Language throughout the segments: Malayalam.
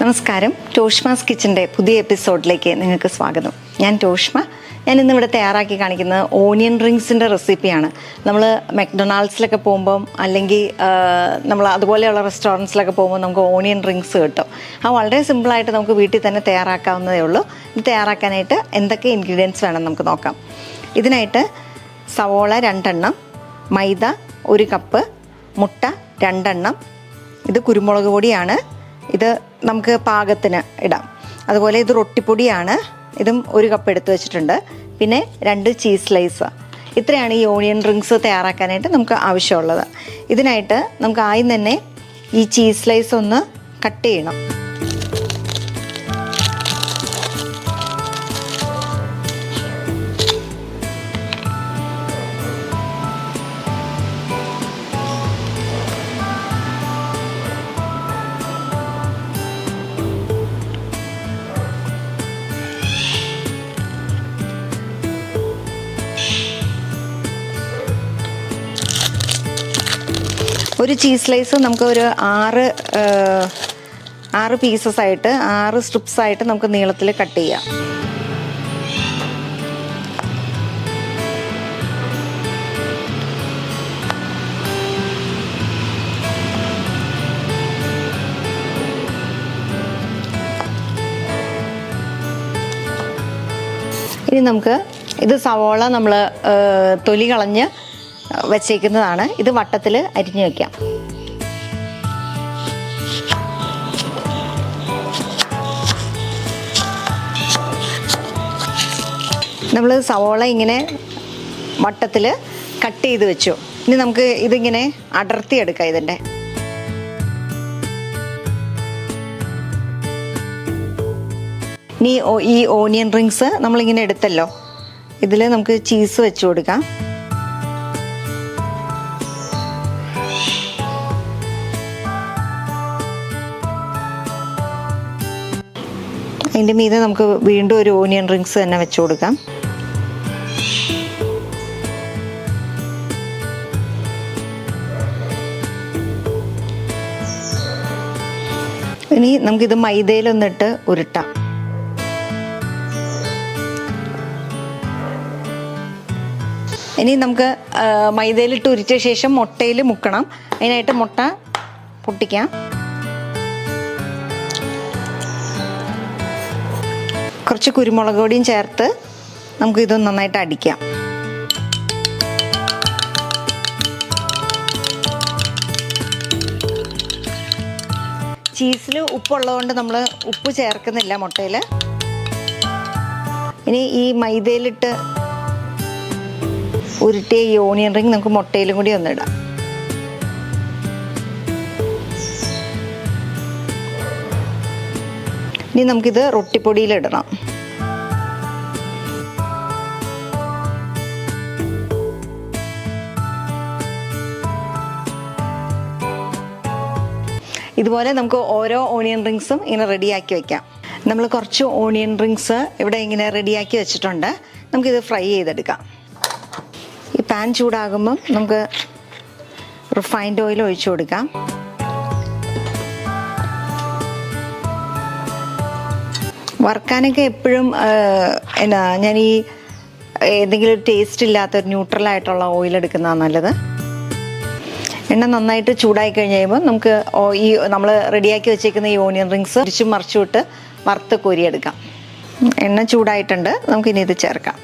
നമസ്കാരം. ടോഷ്മാസ് കിച്ചന്റെ പുതിയ എപ്പിസോഡിലേക്ക് നിങ്ങൾക്ക് സ്വാഗതം. ഞാൻ ടോഷ്മ. ഞാൻ ഇന്നിവിടെ തയ്യാറാക്കി കാണിക്കുന്നത് ഓണിയൻ റിങ്സിന്റെ റെസിപ്പിയാണ്. നമ്മൾ മെക്ഡൊണാൾഡ്സിലൊക്കെ പോകുമ്പം അല്ലെങ്കിൽ നമ്മൾ അതുപോലെയുള്ള റെസ്റ്റോറന്റ്സിലൊക്കെ പോകുമ്പോൾ നമുക്ക് ഓണിയൻ റിങ്സ് കിട്ടും. ആ വളരെ സിമ്പിളായിട്ട് നമുക്ക് വീട്ടിൽ തന്നെ തയ്യാറാക്കാവുന്നതേ ഉള്ളൂ. ഇത് തയ്യാറാക്കാനായിട്ട് എന്തൊക്കെ ഇൻഗ്രീഡിയൻസ് വേണം നമുക്ക് നോക്കാം. ഇതിനായിട്ട് സവോള രണ്ടെണ്ണം മൈദ ഒരു കപ്പ് മുട്ട രണ്ടെണ്ണം. ഇത് കുരുമുളക് പൊടിയാണ്. ഇത് നമുക്ക് പാകത്തിന് ഇടാം. അതുപോലെ ഇത് റൊട്ടിപ്പൊടിയാണ്. ഇതും ഒരു കപ്പ് എടുത്തു വെച്ചിട്ടുണ്ട്. പിന്നെ രണ്ട് ചീസ് സ്ലൈസ് ഇത്രയാണ് ഈ ഓണിയൻ ഡ്രിങ്ക്സ് തയ്യാറാക്കാനായിട്ട് നമുക്ക് ആവശ്യമുള്ളത്. ഇതിനായിട്ട് നമുക്ക് ആദ്യം തന്നെ ഈ ചീസ് സ്ലൈസ് ഒന്ന് കട്ട് ചെയ്യണം. ഒരു ചീസ് സ്ലൈസ് നമുക്ക് ഒരു ആറ് ആറ് പീസസ് ആയിട്ട് ആറ് സ്ട്രിപ്സ് ആയിട്ട് നമുക്ക് നീളത്തിൽ കട്ട് ചെയ്യാം. ഇനി നമുക്ക് ഇത് സവോള നമ്മൾ തൊലി കളഞ്ഞ് വച്ചേക്കുന്നതാണ്. ഇത് വട്ടത്തിൽ അരിഞ്ഞു വെക്കാം. നമ്മൾ സവോള ഇങ്ങനെ വട്ടത്തിൽ കട്ട് ചെയ്ത് വെച്ചു. ഇനി നമുക്ക് ഇതിങ്ങനെ അടർത്തിയെടുക്കാം ഇതിന്റെ. ഇനി ഈ ഓണിയൻ റിങ്സ് നമ്മളിങ്ങനെ എടുത്തല്ലോ. ഇതിൽ നമുക്ക് ചീസ് വെച്ച് കൊടുക്കാം. അതിന്റെ മീതെ നമുക്ക് വീണ്ടും ഒരു ഓണിയൻ റിങ്സ് തന്നെ വെച്ചു കൊടുക്കാം. ഇനി നമുക്കിത് മൈദയിലൊന്നിട്ട് ഉരുട്ടാം. ഇനി നമുക്ക് മൈദയിലിട്ട് ഉരിച്ച ശേഷം മുട്ടയിൽ മുക്കണം. അതിനായിട്ട് മുട്ട പൊട്ടിക്കാം. കുറച്ച് കുരുമുളക് പൊടിയും ചേർത്ത് നമുക്ക് ഇത് നന്നായിട്ട് അടിക്കാം. ചീസിൽ ഉപ്പുള്ളതുകൊണ്ട് നമ്മൾ ഉപ്പ് ചേർക്കുന്നില്ല മുട്ടയിൽ ഇനി ഈ മൈദയിലിട്ട് ഉരുട്ടിയ ഈ ഓണിയൻ റിങ് നമുക്ക് മുട്ടയിലും കൂടി ഒന്നിടാം. ഇനി നമുക്കിത് റൊട്ടിപ്പൊടിയിലിടണം. ഇതുപോലെ നമുക്ക് ഓരോ ഓണിയൻ റിങ്സും ഇങ്ങനെ റെഡിയാക്കി വെക്കാം. നമ്മൾ കുറച്ച് ഓണിയൻ റിങ്സ് ഇവിടെ ഇങ്ങനെ റെഡിയാക്കി വെച്ചിട്ടുണ്ട്. നമുക്കിത് ഫ്രൈ ചെയ്തെടുക്കാം. ഈ പാൻ ചൂടാകുമ്പം നമുക്ക് റിഫൈൻഡ് ഓയിൽ ഒഴിച്ചു കൊടുക്കാം. വറുക്കാനൊക്കെ എപ്പോഴും എന്നാ ഞാൻ ഈ എന്തെങ്കിലും ടേസ്റ്റ് ഇല്ലാത്ത ഒരു ന്യൂട്രൽ ആയിട്ടുള്ള ഓയിൽ എടുക്കുന്നതാണ് നല്ലത്. എണ്ണ നന്നായിട്ട് ചൂടായി കഴിഞ്ഞ് കഴിയുമ്പോൾ നമുക്ക് ഈ നമ്മൾ റെഡിയാക്കി വെച്ചേക്കുന്ന ഈ ഓണിയൻ റിങ്സ് തിരിച്ചും മറിച്ചു വിട്ട് വറുത്ത് കോരിയെടുക്കാം. എണ്ണ ചൂടായിട്ടുണ്ട്. നമുക്കിനി ഇത് ചേർക്കാം.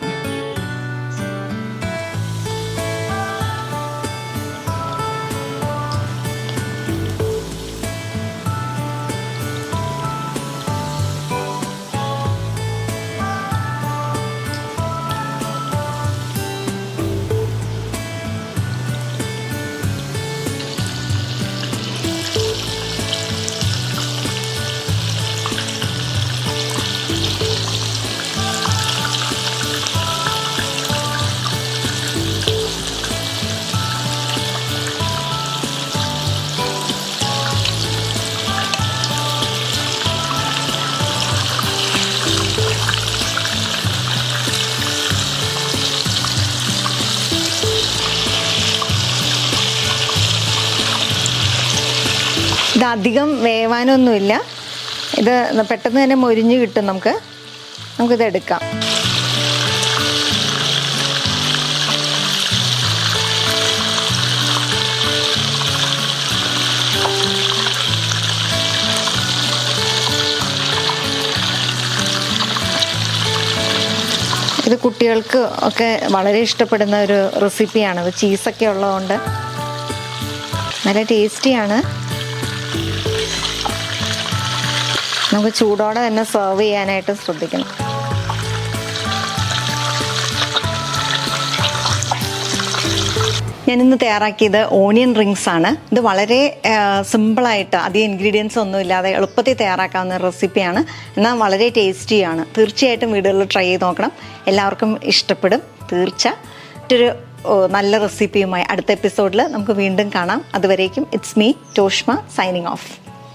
ഇത് അധികം വേവാനൊന്നുമില്ല. ഇത് പെട്ടെന്ന് തന്നെ മൊരിഞ്ഞ് കിട്ടും നമുക്ക്. നമുക്കിത് എടുക്കാം. ഇത് കുട്ടികൾക്ക് ഒക്കെ വളരെ ഇഷ്ടപ്പെടുന്ന ഒരു റെസിപ്പിയാണ്. ഇത് ചീസൊക്കെ ഉള്ളതുകൊണ്ട്. നല്ല ടേസ്റ്റിയാണ്. നമുക്ക് ചൂടോടെ തന്നെ സെർവ് ചെയ്യാനായിട്ട് ശ്രദ്ധിക്കണം. ഞാനിന്ന് തയ്യാറാക്കിയത് ഓണിയൻ റിങ്സ് ആണ്. ഇത് വളരെ സിമ്പിളായിട്ട് അധികം ഇൻഗ്രീഡിയൻസ് ഒന്നും ഇല്ലാതെ എളുപ്പത്തിൽ തയ്യാറാക്കാവുന്ന റെസിപ്പിയാണ് എന്നാൽ വളരെ ടേസ്റ്റിയാണ് തീർച്ചയായിട്ടും വീടുകളിൽ ട്രൈ ചെയ്ത് നോക്കണം. എല്ലാവർക്കും ഇഷ്ടപ്പെടും. തീർച്ച. മറ്റൊരു നല്ല റെസിപ്പിയുമായി അടുത്ത എപ്പിസോഡിൽ നമുക്ക് വീണ്ടും കാണാം. അതുവരേക്കും it's me Toshma signing off